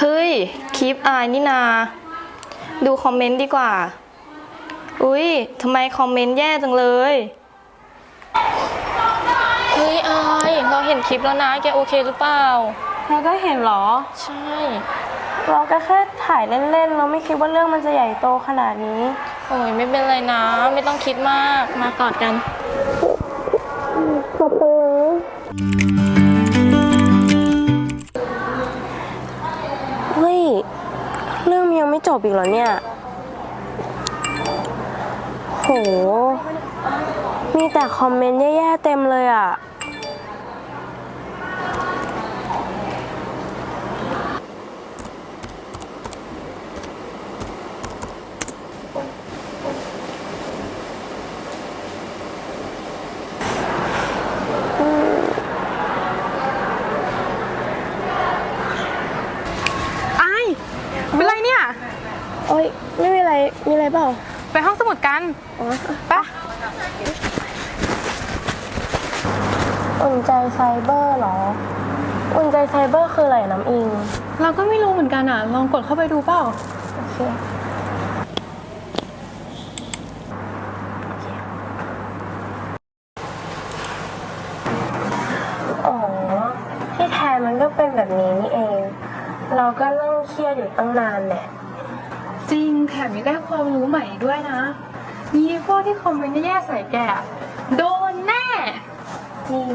เฮ้ย คลิปอายนี่นา ดูคอมเมนต์ดีกว่า อุ๊ยทำไมคอมเมนต์แย่จังเลย เฮ้ยอายเราเห็นคลิปแล้วนะแกโอเคหรือเปล่า เราก็เห็นเหรอ ใช่ เราก็แค่ถ่ายเล่นๆ เราไม่คิดว่าเรื่องมันจะใหญ่โตขนาดนี้ โอ้ยไม่เป็นไรนะ ไม่ต้องคิดมากมากอดกัน ขอบคุณ ยังไม่จบอีกเหรอเนี่ย โห มีแต่คอมเมนต์แย่ๆเต็มเลยอะ ไอ้เป็นไรเนี่ย โอ้ยไม่มีอะไร มีอะไรเปล่า ไปห้องสมุดกันอ๋อไปะอุ่นใจไซเบอร์เหรอ อุ่นใจไซเบอร์คืออะไรอะน้ำอิง เราก็ไม่รู้เหมือนกันอะ ลองกดเข้าไปดูเปล่า โอเค อ๋อ ที่แท้มันก็เป็นแบบนี้นี่เอง เราก็นั่งเครียดอยู่ตั้งนานแหละ จริงแถมยังได้ความรู้ใหม่ด้วยนะมีพวกที่คอมเมนต์แย่ๆใส่แกอะโดนแน่ จริง